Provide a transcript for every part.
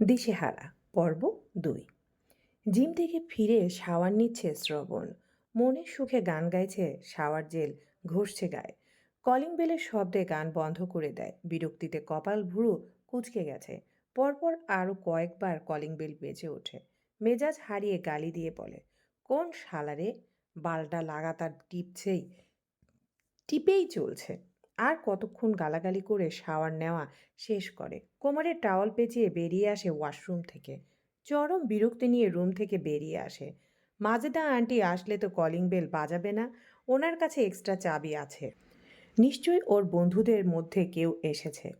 দিশেহারা, পর্ব দুই। জিম থেকে ফিরে শাওয়ার নিচ্ছে শ্রবণ। মনের সুখে গান গাইছে, শাওয়ার জেল ঘষছে গায়ে। কলিং বেলের শব্দে গান বন্ধ করে দেয়। বিরক্তিতে কপাল ভুরু কুচকে গেছে। পরপর আরও কয়েকবার কলিং বেল বেজে ওঠে। মেজাজ হারিয়ে গালি দিয়ে বলে, কোন শালারে বালটা লাগাতার টিপছেই, টিপেই চলছে। আর কতক্ষণ গালাগালি করে শাওয়ার নেওয়া শেষ করে। কোমরে টাওয়াল পেঁচিয়ে বেরিয়ে আসে ওয়াশরুম থেকে। চরম বিরক্তি নিয়ে রুম থেকে বেরিয়ে আসে। মাজেদা আন্টি আসলে তো কলিং বেল বাজাবে না, ওনার কাছে এক্সট্রা চাবি আছে। নিশ্চয়ই ওর বন্ধুদের মধ্যে কেউ এসেছে।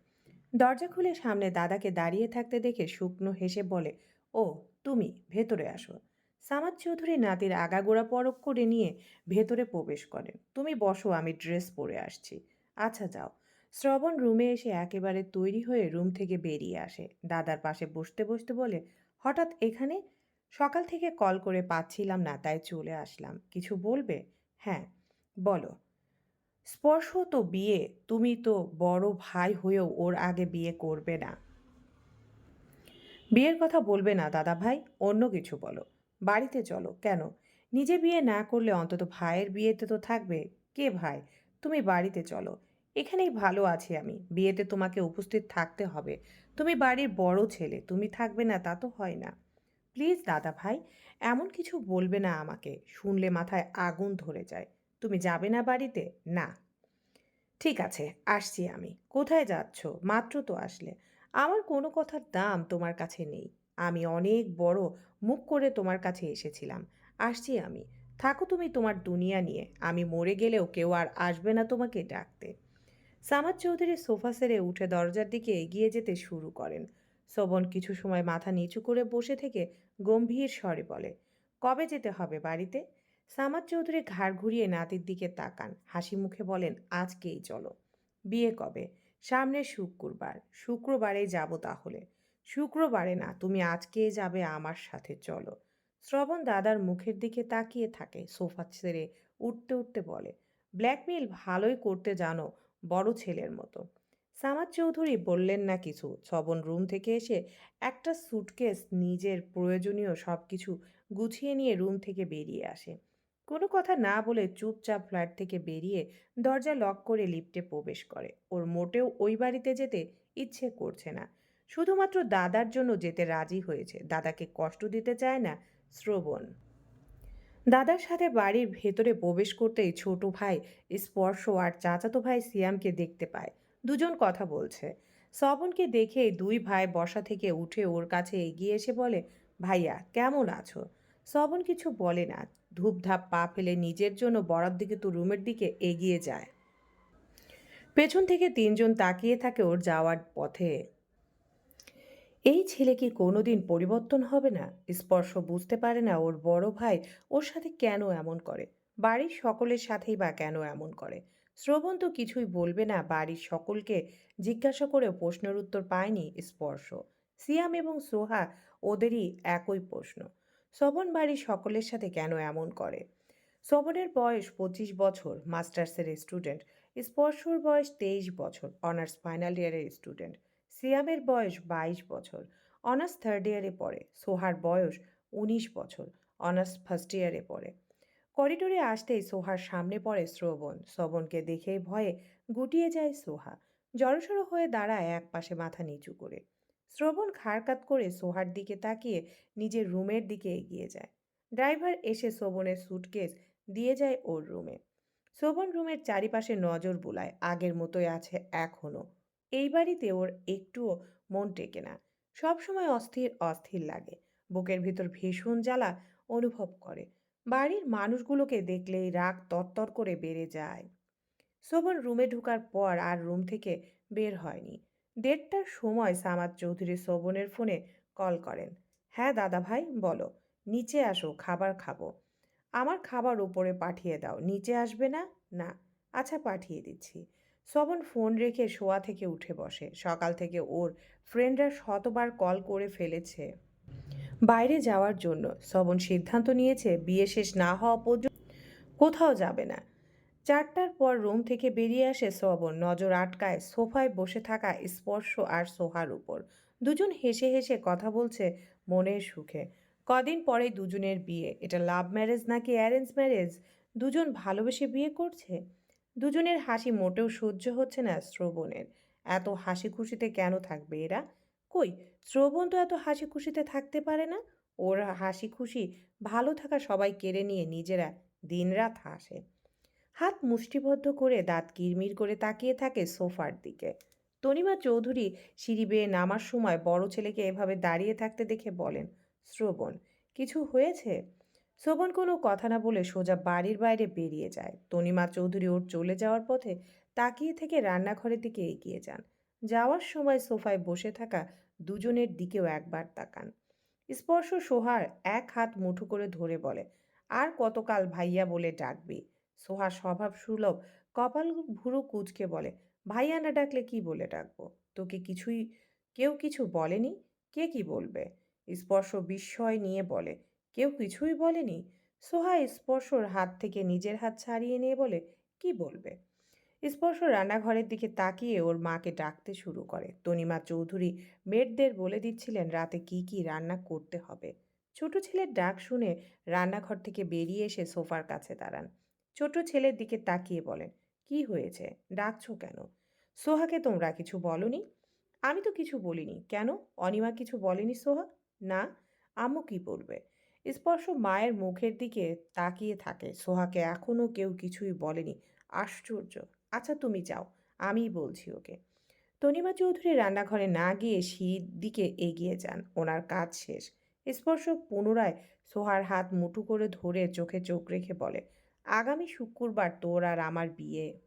দরজা খুলে সামনে দাদাকে দাঁড়িয়ে থাকতে দেখে শুকনো হেসে বলে, ও, তুমি, ভেতরে আসো। সামাদ চৌধুরী নাতির আগাগোড়া পরক করে নিয়ে ভেতরে প্রবেশ করে। তুমি বসো, আমি ড্রেস পরে আসছি। আচ্ছা যাও। শ্রবণ রুমে এসে একেবারে তৈরি হয়ে রুম থেকে বেরিয়ে আসে। দাদার পাশে বসতে বসতে বলে, হঠাৎ এখানে? সকাল থেকে কল করে পাচ্ছিলাম না, তাই চলে আসলাম। কিছু বলবে? হ্যাঁ বলো। স্পর্শ তো বিয়ে, তুমি তো বড় ভাই হয়েও ওর আগে বিয়ে করবে না। বিয়ের কথা বলবে না, দাদা ভাই, অন্য কিছু বলো। বাড়িতে চলো, কেন? নিজে বিয়ে না করলে অন্তত ভাইয়ের বিয়েতে তো থাকবে। কে ভাই? তুমি বাড়িতে চলো। এখানেই ভালো আছি আমি। বিয়েতে তোমাকে উপস্থিত থাকতে হবে। তুমি বাড়ির বড় ছেলে, তুমি থাকবে না, তা তো হয় না। প্লিজ দাদা ভাই, এমন কিছু বলবে না আমাকে, শুনলে মাথায় আগুন ধরে যায়। তুমি যাবে না বাড়িতে? না। ঠিক আছে, আসছি আমি। কোথায় যাচ্ছ? মাত্র তো আসলে। আমার কোনো কথার দাম তোমার কাছে নেই। আমি অনেক বড়, মুখ করে তোমার কাছে এসেছিলাম। আসছি আমি। থাকো তুমি তোমার দুনিয়া নিয়ে। আমি মরে গেলেও কেউ আর আসবে না তোমাকে ডাকতে। সামাদ চৌধুরী সোফা সেরে উঠে দরজার দিকে এগিয়ে যেতে শুরু করেন। শোভন কিছু সময় মাথা নিচু করে বসে থেকে গম্ভীর স্বরে বলে, কবে যেতে হবে বাড়িতে? সামাদ চৌধুরী ঘাড় ঘুরিয়ে নাতির দিকে তাকান। হাসি মুখে বলেন, আজকেই চলো। বিয়ে কবে? সামনে শুক্রবার। শুক্রবারে যাব তাহলে। শুক্রবারে না, তুমি আজকে যাবে আমার সাথে, চলো। শ্রবণ দাদার মুখের দিকে তাকিয়ে থাকে, সোফা ছেড়ে উঠতে উঠতে বলে ব্ল্যাকমেল ভালোই করতে জানো বড় ছেলের মতো। সামাদ চৌধুরী বললেন না কিছু। শ্রবণ রুম থেকে এসে একটা সুটকেস নিজের প্রয়োজনীয় সব কিছু গুছিয়ে নিয়ে রুম থেকে বেরিয়ে আসে। কোনো কথা না বলে চুপচাপ ফ্ল্যাট থেকে বেরিয়ে দরজা লক করে লিফটে প্রবেশ করে। ওর মোটেও ওই বাড়িতে যেতে ইচ্ছে করছে না। শুধুমাত্র দাদার জন্য যেতে রাজি হয়েছে। দাদাকে কষ্ট দিতে চায় না শ্রবণ। দাদার সাথে বাড়ির ভেতরে প্রবেশ করতেই ছোট ভাই স্পর্শ আর চাচাতো ভাই সিয়ামকে দেখতে পায়। দুজন কথা বলছে। শ্রবণকে দেখে দুই ভাই বসা থেকে উঠে ওর কাছে এগিয়ে এসে বলে, ভাইয়া, কেমন আছো? শ্রবণ কিছু বলে না। ধূপধাপ পা ফেলে নিজের জন্য বরার দিকে তো রুমের দিকে এগিয়ে যায়। পেছন থেকে তিনজন তাকিয়ে থাকে ওর যাওয়ার পথে। এই ছেলে কি কোনোদিন পরিবর্তন হবে না? স্পর্শ বুঝতে পারে না ওর বড় ভাই ওর সাথে কেন এমন করে? বাড়ির সকলের সাথেই বা কেন এমন করে? শ্রবণ তো কিছুই বলবে না বাড়ির সকলকে। জিজ্ঞাসা করে প্রশ্নের উত্তর পায়নি স্পর্শ। সিয়াম এবং সোহা ওদেরই একই প্রশ্ন। শ্রবণ বাড়ির সকলের সাথে কেন এমন করে? শ্রবণের বয়স পঁচিশ বছর, মাস্টার্সের স্টুডেন্ট। স্পর্শর বয়স তেইশ বছর, অনার্স ফাইনাল ইয়ারের স্টুডেন্ট। সিয়ামের বয়স বাইশ বছর, অনার্স থার্ড ইয়ারে পড়ে, সোহার বয়স উনিশ বছর, অনার্স ফার্স্ট ইয়ারে পড়ে। করিডোরে আসতেই সোহার সামনে পড়ে শ্রবণ, শ্রবণকে দেখে ভয়ে গুটিয়ে যায় সোহা, জড়সড় হয়ে দাঁড়ায় এক পাশে মাথা নিচু করে। শ্রবণ খাড়কাত করে সোহার দিকে তাকিয়ে নিজের রুমের দিকে এগিয়ে যায়। ড্রাইভার এসে শ্রবণের সুটকেস দিয়ে যায় ওর রুমে। শ্রবণ রুমের চারিপাশে নজর বুলায়, আগের মতোই আছে এখনও এই বাড়িতে ওর একটুও মন টেকে না। সবসময় অস্থির অস্থির লাগে। বুকের ভিতর ভীষণ জ্বালা অনুভব করে। বাড়ির মানুষগুলোকে দেখলেই রাগ তরতর করে বেড়ে যায়। শোভন রুমে ঢোকার পর আর রুম থেকে বের হয়নি। দেড়টার সময় সামাদ চৌধুরী শোভনের ফোনে কল করেন। হ্যাঁ দাদা ভাই বলো। নিচে আসো, খাবার খাব। আমার খাবার উপরে পাঠিয়ে দাও। নিচে আসবে না? না। আচ্ছা পাঠিয়ে দিচ্ছি। শোভন ফোন রেখে শোয়া থেকে উঠে বসে। সকাল থেকে ওর ফ্রেন্ডরা শতবার কল করে ফেলেছে। বাইরে যাওয়ার জন্য শোভন সিদ্ধান্ত নিয়েছে, বিয়ে শেষ না হওয়া পর্যন্ত কোথাও যাবে না। চারটার পর রুম থেকে বেরিয়ে আসে শ্রবণ নজর আটকায় সোফায় বসে থাকা স্পর্শ আর সোহার উপর। দুজন হেসে হেসে কথা বলছে মনের সুখে। কদিন পরে দুজনের বিয়ে। এটা লাভ ম্যারেজ নাকি অ্যারেঞ্জ ম্যারেজ দুজন ভালোবেসে বিয়ে করছে? দুজনের হাসি মোটেও সহ্য হচ্ছে না শ্রবণের। এত হাসি খুশিতে কেন থাকবে এরা? কই, শ্রবণ তো এত হাসি খুশিতে থাকতে পারে না। ওরা হাসি খুশি ভালো থাকা সবাই কেড়ে নিয়ে নিজেরা দিনরাত হাসে। হাত মুষ্টিবদ্ধ করে দাঁত কিরমির করে তাকিয়ে থাকে সোফার দিকে। তনিমা চৌধুরী সিঁড়ি বেয়ে নামার সময় বড় ছেলেকে এভাবে দাঁড়িয়ে থাকতে দেখে বলেন, শ্রবণ, কিছু হয়েছে? শ্রবণ কোনো কথা না বলে সোজা বাড়ির বাইরে বেরিয়ে যায়। তনিমা চৌধুরী ওর চলে যাওয়ার পথে তাকিয়ে থেকে রান্নাঘরের দিকে এগিয়ে যান। যাওয়ার সময় সোফায় বসে থাকা দুজনের দিকেও একবার তাকান। স্পর্শ সোহার এক হাত মুঠো করে ধরে বলে, আর কতকাল ভাইয়া বলে ডাকবি? সোহা স্বভাব সুলভ, কপাল ভুরু কুচকে বলে, ভাইয়া না ডাকলে কি বলে ডাকবো? তোকে কিছুই, কেউ কিছু বলেনি? কে কি বলবে? স্পর্শ বিস্ময় নিয়ে বলে কেউ কিছুই বলেনি। সোহা স্পর্শর হাত থেকে নিজের হাত ছাড়িয়ে নিয়ে বলে, কি বলবে? স্পর্শ রান্নাঘরের দিকে তাকিয়ে ওর মাকে ডাকতে শুরু করে। তনিমা চৌধুরী মেয়েদের বলে দিচ্ছিলেন রাতে কি কি রান্না করতে হবে। ছোট ছেলের ডাক শুনে রান্নাঘর থেকে বেরিয়ে এসে সোফার কাছে দাঁড়ান। ছোট ছেলের দিকে তাকিয়ে বলেন, কি হয়েছে? ডাকছো কেন? সোহাকে তোমরা কিছু বলনি? আমি তো কিছু বলিনি। কেন? অনিমা কিছু বলেনি সোহা? না আমু কি বলবে? স্পর্শ মায়ের মুখের দিকে তাকিয়ে থাকে। সোহাকে এখনও কেউ কিছুই বলেনি। আশ্চর্য। আচ্ছা তুমি যাও, আমিই বলছি ওকে। তনিমা চৌধুরী রান্নাঘরে না গিয়ে সিঁড়ির দিকে এগিয়ে যান। ওনার কাজ শেষ। স্পর্শ পুনরায় সোহার হাত মুঠু করে ধরে চোখে চোখ রেখে বলে, আগামী শুক্রবার তোর আর আমার বিয়ে।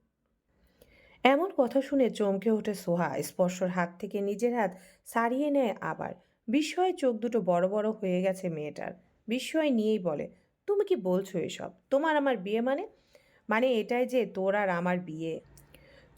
এমন কথা শুনে চমকে ওঠে সোহা। স্পর্শর হাত থেকে নিজের হাত সারিয়ে নেয় আবার। বিস্ময়ে চোখ দুটো বড় বড় হয়ে গেছে মেয়েটার। বিস্ময় নিয়েই বলে, তুমি কি বলছো এসব? তোমার আমার বিয়ে মানে? মানে এটাই যে তোর আর আমার বিয়ে।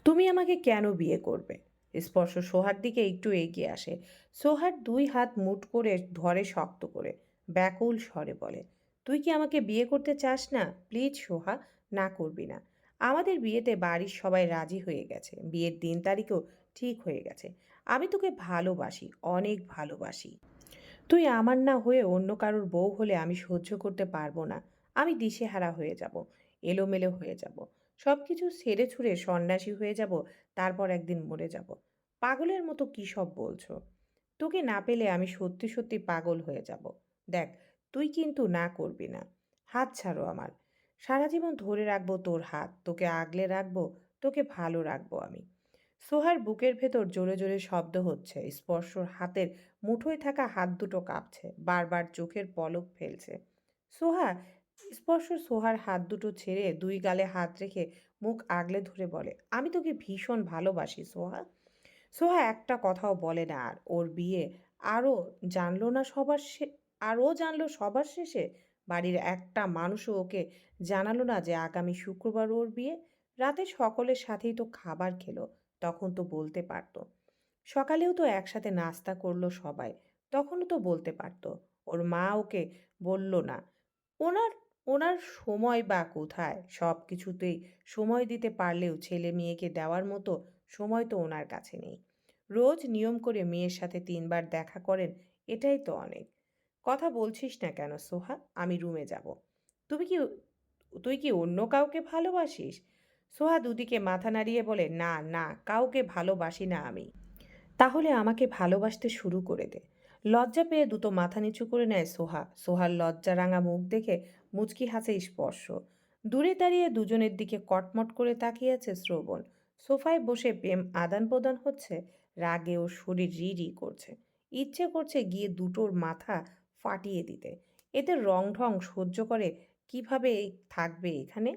তুমি আমাকে কেন বিয়ে করবে? স্পর্শ সোহার দিকে একটু এগিয়ে আসে। সোহার দুই হাত মুট করে ধরে শক্ত করে, ব্যাকুল স্বরে বলে, তুই কি আমাকে বিয়ে করতে চাস না? প্লিজ সোহা, না করবি না। আমাদের বিয়েতে বাড়ির সবাই রাজি হয়ে গেছে। বিয়ের দিন তারিখও ঠিক হয়ে গেছে। আমি তোকে ভালোবাসি, অনেক ভালোবাসি। তুই আমার না হয়ে অন্য কারোর বউ হলে আমি সহ্য করতে পারব না। আমি দিশেহারা হয়ে যাব, এলোমেলো হয়ে যাব। সব কিছু ছেড়ে ছুড়ে সন্ন্যাসী হয়ে যাব, তারপর একদিন মরে যাব। পাগলের মতো কী সব বলছো? তোকে না পেলে আমি সত্যি সত্যি পাগল হয়ে যাব। দেখ, তুই কিন্তু না করবি না। হাত ছাড়ো আমার। সারা জীবন ধরে রাখব তোর হাত। তোকে আগলে রাখব, তোকে ভালো রাখব আমি। সোহার বুকের ভেতর জোরে জোরে শব্দ হচ্ছে। স্পর্শর হাতের মুঠোয় থাকা হাত দুটো কাঁপছে। বারবার চোখের পলক ফেলছে। সোহা, স্পর্শ সোহার হাত দুটো ছেড়ে দুই গালে হাত রেখে মুখ আগলে ধরে বলে, আমি তোকে ভীষণ ভালোবাসি সোহা। সোহা একটা কথাও বলে না আর। ওর বিয়ে আরও জানলো না সবার শে, আরও জানলো সবার শেষে। বাড়ির একটা মানুষও ওকে জানালো না যে আগামী শুক্রবার ওর বিয়ে। রাতে সকলের সাথেই তো খাবার খেলো। তখন তো বলতে পারতো। সকালেও তো একসাথে নাস্তা করল সবাই, তখনও তো বলতে পারতো। ওর মা ওকে বলল না, ওনার ওনার সময় বা কোথায়? সব কিছুতেই সময় দিতে পারলেও ছেলে মেয়েকে দেওয়ার মতো সময় তো ওনার কাছে নেই। রোজ নিয়ম করে মেয়ের সাথে তিনবার দেখা করেন, এটাই তো অনেক। কথা বলছিস না কেন সোহা? আমি রুমে যাব। তুমি কি, তুই কি অন্য কাউকে ভালোবাসিস? সোহা দুদিকে মাথা নাড়িয়ে বলে, না না, কাউকে ভালোবাসি না আমি। তাহলে আমাকে ভালোবাসতে শুরু করে দে। লজ্জা পেয়ে দুটো মাথা নিচু করে নেয় সোহা সোহার লজ্জা রাঙা মুখ দেখে মুচকি হাসে স্পর্শ। দূরে দাঁড়িয়ে দুজনের দিকে কটমট করে তাকিয়ে আছে শ্রবণ। সোফায় বসে প্রেম আদান প্রদান হচ্ছে, রাগে ও শরীর রি রি করছে। ইচ্ছে করছে গিয়ে দুটোর মাথা ফাটিয়ে দিতে। এদের রং ঢং সহ্য করে কীভাবে থাকবে এখানে?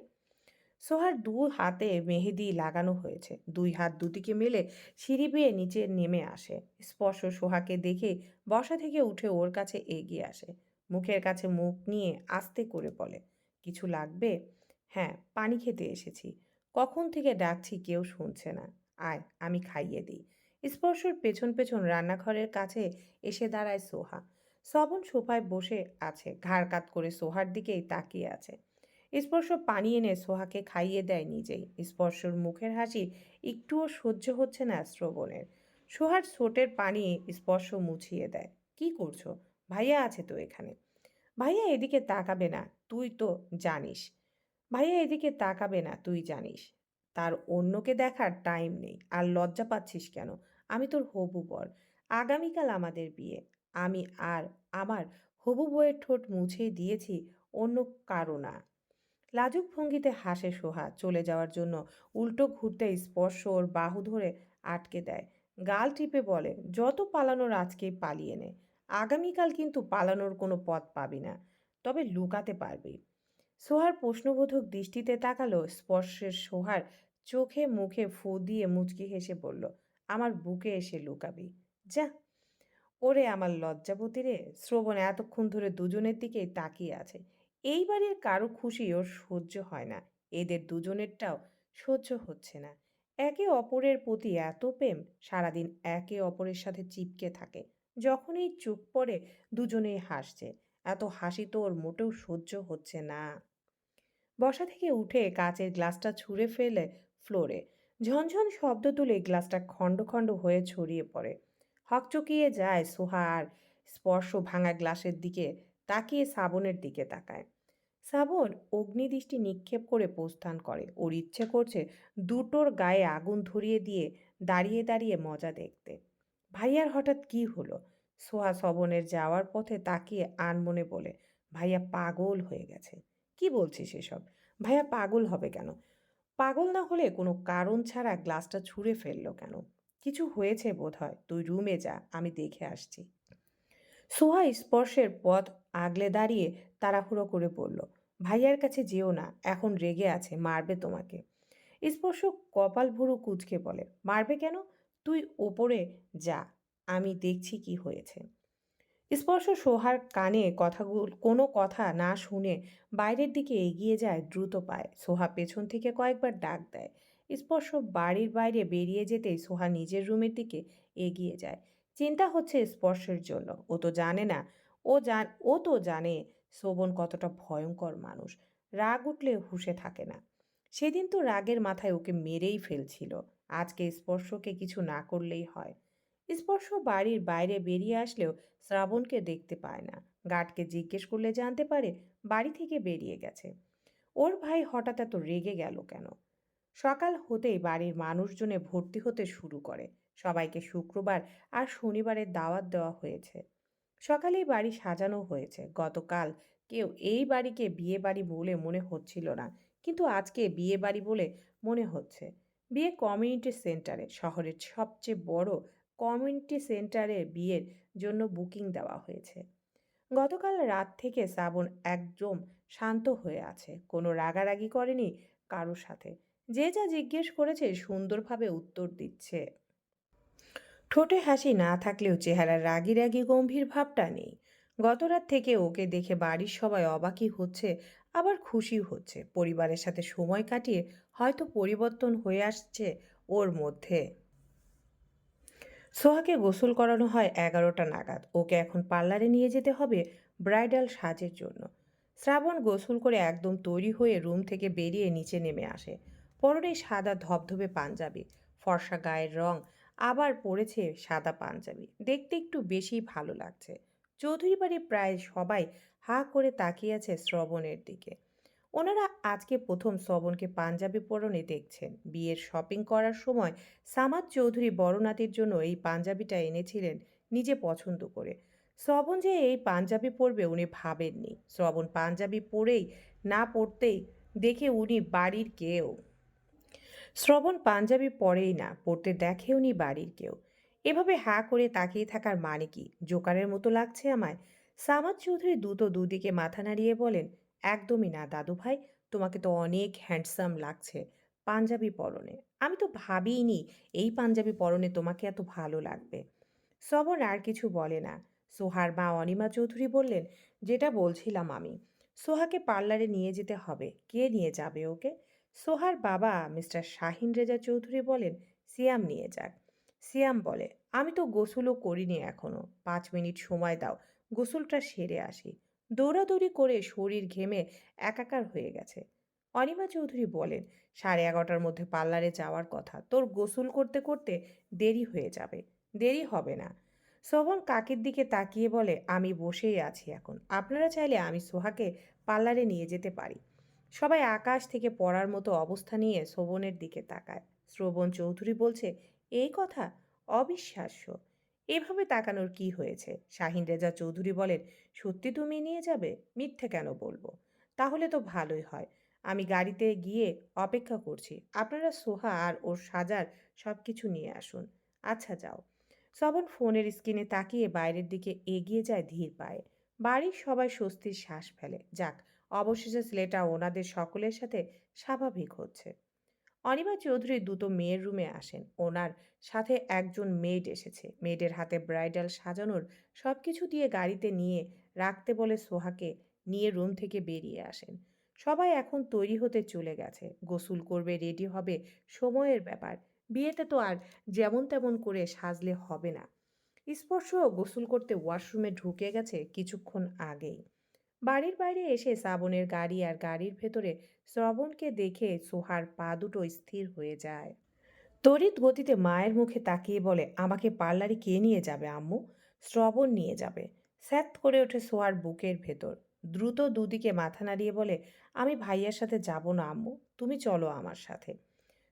সোহার দু হাতে মেহেদি লাগানো হয়েছে। দুই হাত দুদিকে মেলে সিঁড়ি বেয়ে নিচে নেমে আসে। স্পর্শ সোহাকে দেখে বসা থেকে উঠে ওর কাছে এগিয়ে আসে। মুখের কাছে মুখ নিয়ে আস্তে করে বলে, কিছু লাগবে? হ্যাঁ পানি খেতে এসেছি। কখন থেকে ডাকছি কেউ শুনছে না। আয়, আমি খাইয়ে দিই। স্পর্শর পেছন পেছন রান্নাঘরের কাছে এসে দাঁড়ায় সোহা। শ্রবণ সোফায় বসে আছে। ঘাড় কাত করে সোহার দিকেই তাকিয়ে আছে। স্পর্শ পানি এনে সোহাকে খাইয়ে দেয় নিজেই। স্পর্শর মুখের হাসি একটুও সহ্য হচ্ছে না শ্রবণের। সোহার ছোটের পানি স্পর্শ মুছিয়ে দেয়। কি করছ? ভাইয়া আছে তো এখানে। ভাইয়া এদিকে তাকাবে না, তুই তো জানিস। ভাইয়া এদিকে তাকাবে না, তুই জানিস। তার অন্যকে দেখার টাইম নেই। আর লজ্জা পাচ্ছিস কেন? আমি তোর হবু বর। আগামীকাল আমাদের বিয়ে। আমি আর আমার হবু বউয়ের ঠোঁট মুছে দিয়েছি অন্য কারও না। লাজুক ভঙ্গিতে হাসে সোহা, চলে যাওয়ার জন্য উল্টো ঘুরতে স্পর্শ ওর বাহু ধরে আটকে দেয়। গাল টিপে বলে, যত পালানোর আজকেই পালিয়ে নে। আগামীকাল কিন্তু পালানোর কোনো পথ পাবি না, তবে লুকাতে পারবি। সোহার প্রশ্নবোধক দৃষ্টিতে তাকালো স্পর্শের সোহার চোখে মুখে ফু দিয়ে মুচকি হেসে বলল, আমার বুকে এসে লুকাবি। যা। ওরে আমার লজ্জাবতী রে, শ্রবণ এতক্ষণ ধরে দুজনের দিকেই তাকিয়ে আছে। এই বাড়ির কারও খুশি ওর সহ্য হয় না। এদের দুজনেরটাও সহ্য হচ্ছে না। একে অপরের প্রতি এত প্রেম, সারাদিন একে অপরের সাথে চিপকে থাকে। যখনই চুপ পড়ে, দুজনেই হাসছে। এত হাসি তো ওর মোটেও সহ্য হচ্ছে না। বসা থেকে উঠে কাচের গ্লাসটা ছুঁড়ে ফেলে ফ্লোরে। ঝনঝন শব্দ তুলে গ্লাসটা খণ্ড খণ্ড হয়ে ছড়িয়ে পড়ে। হকচকিয়ে যায় সোহা আর স্পর্শ ভাঙা গ্লাসের দিকে তাকিয়ে দিকে তাকায়। শ্রাবণ অগ্নিদৃষ্টি নিক্ষেপ করে প্রস্থান করে। ওর ইচ্ছে করছে দুটোর গায়ে আগুন ধরিয়ে দিয়ে দাঁড়িয়ে দাঁড়িয়ে মজা দেখতে। ভাইয়ার হঠাৎ কি হলো? সোহা শ্রবণের যাওয়ার পথে তাকিয়ে আনমনে বলে, ভাইয়া পাগল হয়ে গেছে। কি বলছিস এসব? ভাইয়া পাগল হবে কেন? পাগল না হলে কোনো কারণ ছাড়া গ্লাসটা ছুঁড়ে ফেলল কেন? কিছু হয়েছে বোধহয়। তুই রুমে যা, আমি দেখে আসছি। সোহা স্পর্শের পথ আগলে দাঁড়িয়ে তাড়াহুড়ো করে বলল, ভাইয়ার কাছে যেও না, এখন রেগে আছে, মারবে তোমাকে। স্পর্শ কপাল ভুরু কুচকে বলে, মারবে কেন? তুই ওপরে যা, আমি দেখছি কি হয়েছে। স্পর্শ সোহার কানে কথাগুলো, কোনো কথা না শুনে বাইরের দিকে এগিয়ে যায় দ্রুত পায়। সোহা পেছন থেকে কয়েকবার ডাক দেয়। স্পর্শ বাড়ির বাইরে বেরিয়ে যেতেই সোহা নিজের রুমের দিকে এগিয়ে যায়। চিন্তা হচ্ছে স্পর্শের জন্য। ও তো জানে না। ও জান, ও তো জানে শ্রবণ কতটা ভয়ঙ্কর মানুষ। রাগ উঠলে হুঁশে থাকে না। সেদিন তো রাগের মাথায় ওকে মেরেই ফেলছিল। আজকে স্পর্শকে কিছু না করলেই হয়। স্পর্শ বাড়ির বাইরে বেরিয়ে আসলেও শ্রাবণকে দেখতে পায় না। গার্ডকে জিজ্ঞেস করলে জানতে পারে বাড়ি থেকে বেরিয়ে গেছে। ওর ভাই হঠাৎ এত রেগে গেল কেন? সকাল হতেই বাড়ির মানুষজনে ভর্তি হতে শুরু করে। সবাইকে শুক্রবার আর শনিবারের দাওয়াত দেওয়া হয়েছে। সকালেই বাড়ি সাজানো হয়েছে। গতকাল কেউ এই বাড়িকে বিয়ে বাড়ি বলে মনে হচ্ছিল না, কিন্তু আজকে বিয়ে বাড়ি বলে মনে হচ্ছে। বিয়ে কমিউনিটি সেন্টারে, শহরের সবচেয়ে বড় কমিউনিটি সেন্টারে বিয়ের জন্য বুকিং দেওয়া হয়েছে। গতকাল রাত থেকে শ্রাবণ একদম শান্ত হয়ে আছে। কোনো রাগারাগি করেনি কারোর সাথে। যে যা জিজ্ঞেস করেছে সুন্দরভাবে উত্তর দিচ্ছে। ঠোঁটে হাসি না থাকলেও চেহারার রাগি রাগি গম্ভীর ভাবটা নেই। গতরাত থেকে ওকে দেখে বাড়ির সবাই অবাকই হচ্ছে, আবার খুশি হচ্ছে। পরিবারের সাথে সময় কাটিয়ে হয়তো পরিবর্তন হয়ে আসছে ওর মধ্যে। সোহাকে গোসল করানো হয় এগারোটা নাগাদ। ওকে এখন পার্লারে নিয়ে যেতে হবে ব্রাইডাল সাজের জন্য। শ্রাবণ গোসল করে একদম তৈরি হয়ে রুম থেকে বেরিয়ে নিচে নেমে আসে। পরনে সাদা ধবধবে পাঞ্জাবি, ফর্সা গায়ের রং আবার পরেছে সাদা পাঞ্জাবি। দেখতে একটু বেশি ভালো লাগছে। চৌধুরী বাড়ির প্রায় সবাই হা করে তাকিয়ে আছে শ্রবণের দিকে। ওনারা আজকে প্রথম শ্রবণকে পাঞ্জাবি পরনে দেখছেন। বিয়ের শপিং করার সময় সামাদ চৌধুরী বড়নাতির জন্য এই পাঞ্জাবিটা এনেছিলেন নিজে পছন্দ করে। শ্রবণ যে এই পাঞ্জাবি পরবে উনি ভাবেননি। শ্রবণ পাঞ্জাবি পরেই না পরতেই দেখে উনি বাড়ির কেউ শ্রবণ পাঞ্জাবি পরেই না, পড়তে দেখেও নি বাড়ির কেউ। এভাবে হা করে তাকিয়ে থাকার মানে কি? জোকারের মতো লাগছে আমায়। সামাদ চৌধুরী দুটো দুদিকে মাথা নাড়িয়ে বলেন, একদমই না দাদু ভাই, তোমাকে তো অনেক হ্যান্ডসাম লাগছে পাঞ্জাবি পরনে। আমি তো ভাবিনি এই পাঞ্জাবি পরনে তোমাকে এত ভালো লাগবে। শ্রবণ আর কিছু বলে না। সোহার মা অনিমা চৌধুরী বললেন, যেটা বলছিলাম আমি। সোহাকে পার্লারে নিয়ে যেতে হবে। কে নিয়ে যাবে ওকে? সোহার বাবা মিস্টার শাহিন রেজা চৌধুরী বলেন, সিয়াম নিয়ে যাক। সিয়াম বলে, আমি তো গোসলও করিনি এখনও। পাঁচ মিনিট সময় দাও, গোসলটা সেরে আসি। দৌড়াদৌড়ি করে শরীর ঘেমে একাকার হয়ে গেছে। অনিমা চৌধুরী বলেন, সাড়ে এগারোটার মধ্যে পার্লারে যাওয়ার কথা। তোর গোসল করতে করতে দেরি হয়ে যাবে। দেরি হবে না। শোভন কাকের দিকে তাকিয়ে বলে, আমি বসেই আছি এখন। আপনারা চাইলে আমি সোহাকে পার্লারে নিয়ে যেতে পারি। সবাই আকাশ থেকে পড়ার মতো অবস্থা নিয়ে শোভনের দিকে তাকায়। শ্রবণ চৌধুরী বলছে, এই কথা অবিশ্বাস্য। এভাবে তাকানোর কি হয়েছে? শাহিন রেজা চৌধুরী বলেন, সত্যি তুমি নিয়ে যাবে? মিথ্যে কেন বলব? তাহলে তো ভালোই হয়। আমি গাড়িতে গিয়ে অপেক্ষা করছি। আপনারা সোহা আর ওর সাজার সব কিছু নিয়ে আসুন। আচ্ছা যাও। শ্রবণ ফোনের স্ক্রিনে তাকিয়ে বাইরের দিকে এগিয়ে যায় ধীর পায়ে। বাড়ির সবাই স্বস্তির শ্বাস ফেলে। যাক অবশেষে ছেলেটা ওনাদের সকলের সাথে স্বাভাবিক হচ্ছে। অনিমা চৌধুরী দুটো মেয়ের রুমে আসেন। ওনার সাথে একজন মেড এসেছে। মেয়েদের হাতে ব্রাইডাল সাজানোর সব কিছু দিয়ে গাড়িতে নিয়ে রাখতে বলে সোহাকে নিয়ে রুম থেকে বেরিয়ে আসেন। সবাই এখন তৈরি হতে চলে গেছে। গোসল করবে, রেডি হবে, সময়ের ব্যাপার। বিয়েতে তো আর যেমন তেমন করে সাজলে হবে না। স্পর্শ গোসল করতে ওয়াশরুমে ঢুকে গেছে কিছুক্ষণ আগেই। বাড়ির বাইরে এসে শ্রাবণের গাড়ি আর গাড়ির ভেতরে শ্রবণকে দেখে সোহার পা দুটো স্থির হয়ে যায়। তড়িৎ গতিতে মায়ের মুখে তাকিয়ে বলে, আমাকে পার্লারে কে নিয়ে যাবে আম্মু? শ্রবণ নিয়ে যাবে। স্যাত করে ওঠে সোহার বুকের ভেতর। দ্রুত দুদিকে মাথা নাড়িয়ে বলে, আমি ভাইয়ার সাথে যাব না আম্মু, তুমি চলো আমার সাথে।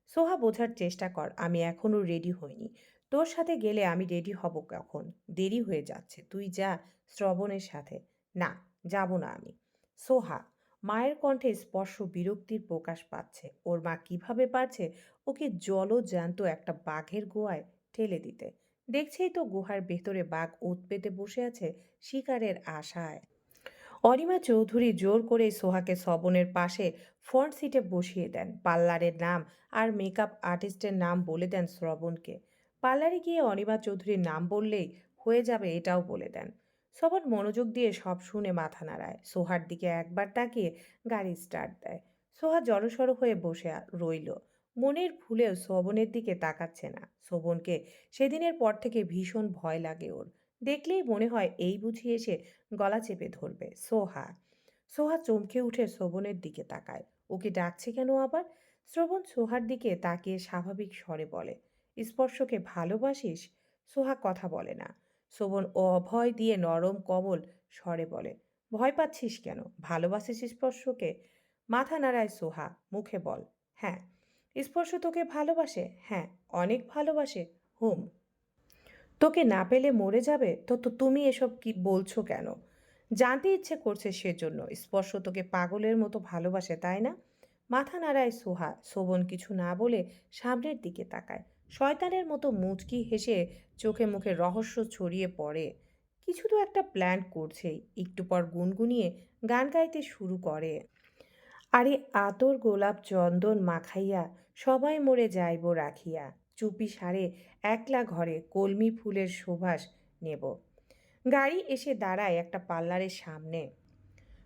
সোহা বোঝার চেষ্টা কর, আমি এখনও রেডি হইনি। তোর সাথে গেলে আমি রেডি হব কখন? দেরি হয়ে যাচ্ছে, তুই যা শ্রবণের সাথে। না যাব না আমি। সোহা, মায়ের কণ্ঠে স্পর্শ বিরক্তির প্রকাশ পাচ্ছে। ওর মা কীভাবে পারছে ওকে জলজ্যান্ত একটা বাঘের গোয়ায় ঠেলে দিতে? দেখছেই তো গুহার ভেতরে বাঘ ওত পেতে বসে আছে শিকারের আশায়। অনিমা চৌধুরী জোর করে সোহাকে শ্রবণের পাশে ফ্রন্ট সিটে বসিয়ে দেন। পার্লারের নাম আর মেকআপ আর্টিস্টের নাম বলে দেন শ্রবণকে। পার্লারে গিয়ে অনিমা চৌধুরীর নাম বললেই হয়ে যাবে এটাও বলে দেন। শ্রবণ মনোযোগ দিয়ে সব শুনে মাথা নাড়ায়। সোহার দিকে একবার তাকিয়ে গাড়ি স্টার্ট দেয়। সোহা জড়সড় হয়ে বসে রইল। মনের ভুলেও শ্রবণের দিকে তাকাচ্ছে না। শ্রবণকে সেদিনের পর থেকে ভীষণ ভয় লাগে ওর। দেখলেই মনে হয় এই বুঝি এসে গলা চেপে ধরবে। সোহা সোহা চমকে উঠে শ্রবণের দিকে তাকায়। ওকে ডাকছে কেন আবার? শ্রবণ সোহার দিকে তাকিয়ে স্বাভাবিক স্বরে বলে, স্পর্শকে ভালোবাসিস? সোহা কথা বলে না। শ্রবণ অভয় দিয়ে নরম কমল স্বরে বলে, ভয় পাচ্ছিস কেন? ভালোবাসিস স্পর্শকে? মাথা নাড়ায় সোহা, মুখে বল হ্যাঁ। স্পর্শ তোকে ভালোবাসে? হ্যাঁ অনেক ভালোবাসে, হুম। তোকে না পেলে মরে যাবে? তো তো তুমি এসব কি বলছো কেন? জানতে ইচ্ছে করছে সেজন্য। স্পর্শ তোকে পাগলের মতো ভালোবাসে, তাই না? মাথা নাড়ায় সোহা, শোভন কিছু না বলে সামনের দিকে তাকায়। শয়তানের মতো মুচকি হেসে চোখে মুখে রহস্য ছড়িয়ে পড়ে। কিছু তো একটা প্ল্যান করছেই একটু পর গুনগুনিয়ে গান গাইতে শুরু করে। আরে আতর গোলাপ চন্দন মাখাইয়া সবাই মরে যাইব রাখিয়া, চুপি সারে একলা ঘরে কলমি ফুলের সুভাষ নেব। গাড়ি এসে দাঁড়ায় একটা পার্লারের সামনে।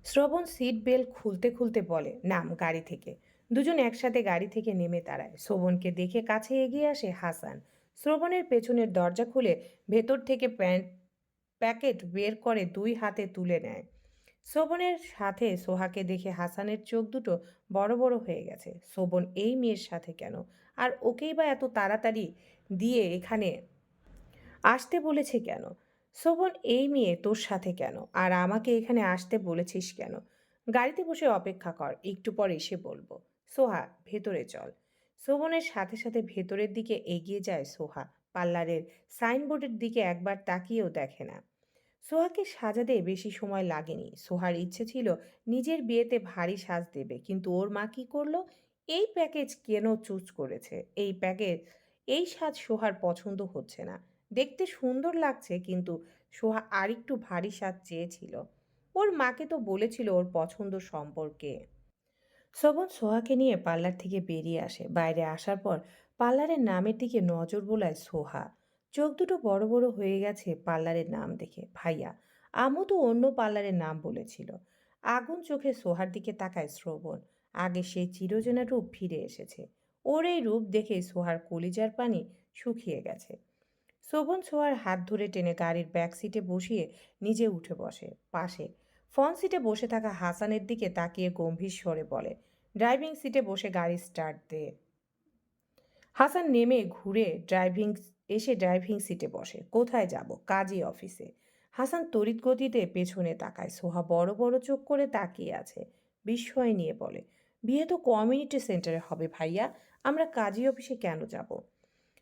শ্রবণ সিট বেল্ট খুলতে খুলতে বলে, নাম গাড়ি থেকে। দুজন একসাথে গাড়ি থেকে নেমে দাঁড়ায়। শ্রবণকে দেখে কাছে এগিয়ে আসে হাসান। শ্রবণের পেছনের দরজা খুলে ভেতর থেকে প্যান্ট, প্যাকেট বের করে দুই হাতে তুলে নেয়। শ্রবণের সাথে সোহাকে দেখে হাসানের চোখ দুটো বড় বড় হয়ে গেছে। শোভন, এই মেয়ের সাথে কেন? আর ওকেই বা এত তাড়াতাড়ি দিয়ে এখানে আসতে বলেছে কেন? শোভন এই মেয়ে তোর সাথে কেন? আর আমাকে এখানে আসতে বলেছিস কেন? গাড়িতে বসে অপেক্ষা কর, একটু পর এসে বলব। সোহা, ভেতরে চল। শোভনের সাথে সাথে ভেতরের দিকে এগিয়ে যায় সোহা। পার্লারের সাইনবোর্ডের দিকে একবার তাকিয়েও দেখে না। সোহাকে সাজাতে বেশি সময় লাগেনি। সোহার ইচ্ছে ছিল নিজের বিয়েতে ভারী সাজ দেবে, কিন্তু ওর মা কি করল? এই প্যাকেজ কেন চুজ করেছে? এই প্যাকেজ, এই সাজ সোহার পছন্দ হচ্ছে না। দেখতে সুন্দর লাগছে কিন্তু সোহা আর একটু ভারী স্বাদ চেয়েছিল। ওর মাকে তো বলেছিল ওর পছন্দ সম্পর্কে। শোভন সোহাকে নিয়ে পার্লার থেকে বেরিয়ে আসে। বাইরে আসার পর পার্লারের নামের দিকে নজর বোলায় সোহা। চোখ দুটো বড় বড় হয়ে গেছে পার্লারের নাম দেখে। ভাইয়া আমও তো অন্য পার্লারের নাম বলেছিল। আগুন চোখে সোহার দিকে তাকায় শ্রবণ। আগে সেই চিরচেনা রূপ ফিরে এসেছে। ওর এই রূপ দেখে সোহার কলিজার পানি শুকিয়ে গেছে। শোভন সোহার হাত ধরে টেনে গাড়ির ব্যাক সিটে বসিয়ে নিজে উঠে বসে, পাশে। ফ্রন্ট সিটে বসে থাকা হাসানের দিকে তাকিয়ে গম্ভীর স্বরে বলে ড্রাইভিং সিটে বসে গাড়ি স্টার্ট দে। হাসান নেমে ঘুরে ড্রাইভিং এসে ড্রাইভিং সিটে বসে, কোথায় যাব? কাজী অফিসে হাসান তড়িৎ গতিতে পেছনে তাকায়, সোহা বড় বড় চোখ করে তাকিয়ে আছে, বিস্ময় নিয়ে বলে, বিয়ে তো কমিউনিটি সেন্টারে হবে ভাইয়া, আমরা কাজী অফিসে কেন যাব?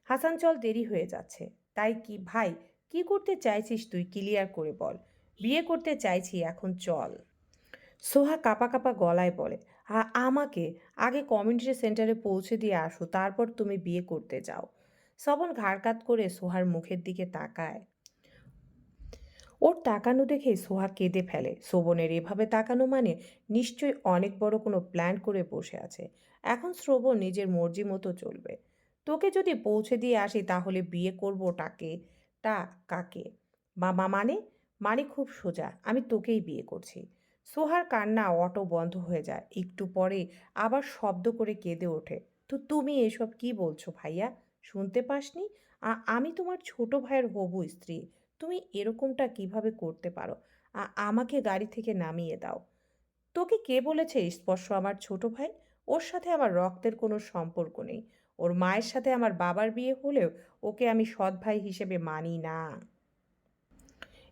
হাসান চল দেরি হয়ে যাচ্ছে তাই কি, ভাই, কি করতে চাইছিস তুই? ক্লিয়ার করে বল। বিয়ে করতে চাইছি, এখন চল। সোহা কাপা কাপা গলায় বলে, "আ- আমাকে আগে কমিউনিটি সেন্টারে পৌঁছে দিয়ে আসো, তারপর তুমি বিয়ে করতে যাও। সবন ঘাড়কাত করে সোহার মুখের দিকে তাকায়। ওর তাকানো দেখে সোহা কেঁদে ফেলে। শ্রবণের এভাবে তাকানো মানে নিশ্চয়ই অনেক বড় কোনো প্ল্যান করে বসে আছে। এখন শ্রবণ নিজের মর্জি মতো চলবে। তোকে যদি পৌঁছে দিয়ে আসি তাহলে বিয়ে করব টাকে? টা কাকে? মামা মানে? মানে খুব সোজা, আমি তোকেই বিয়ে করছি। সোহার কান্না অটো বন্ধ হয়ে যায়। একটু পরে আবার শব্দ করে কেঁদে ওঠে। তো তুমি এসব কি বলছো ভাইয়া? শুনতে পাসনি? আমি তোমার ছোট ভাইয়ের হবু স্ত্রী। তুমি এরকমটা কীভাবে করতে পারো? আমাকে গাড়ি থেকে নামিয়ে দাও। তোকে কে বলেছে স্পর্শ আমার ছোট ভাই? ওর সাথে আমার রক্তের কোনো সম্পর্ক নেই। ওর মায়ের সাথে আমার বাবার বিয়ে হলেও ওকে আমি সৎ ভাই হিসেবে মানি না।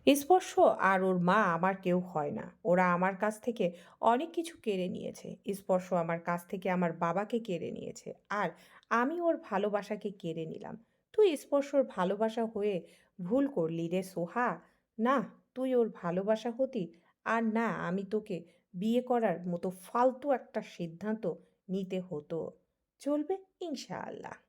স্পর্শ আর ওর মা আমার কেউ হয় না। ওরা আমার কাছ থেকে অনেক কিছু কেড়ে নিয়েছে। স্পর্শ আমার কাছ থেকে আমার বাবাকে কেড়ে নিয়েছে আর আমি ওর ভালোবাসাকে কেড়ে নিলাম। তুই স্পর্শর ভালোবাসা হয়ে ভুল করলি রে সোহা। না, তুই ওর ভালোবাসা হতি আর না, আমি তোকে বিয়ে করার মতো ফালতু একটা সিদ্ধান্ত নিতে হতো। চলবে ইনশাআল্লাহ।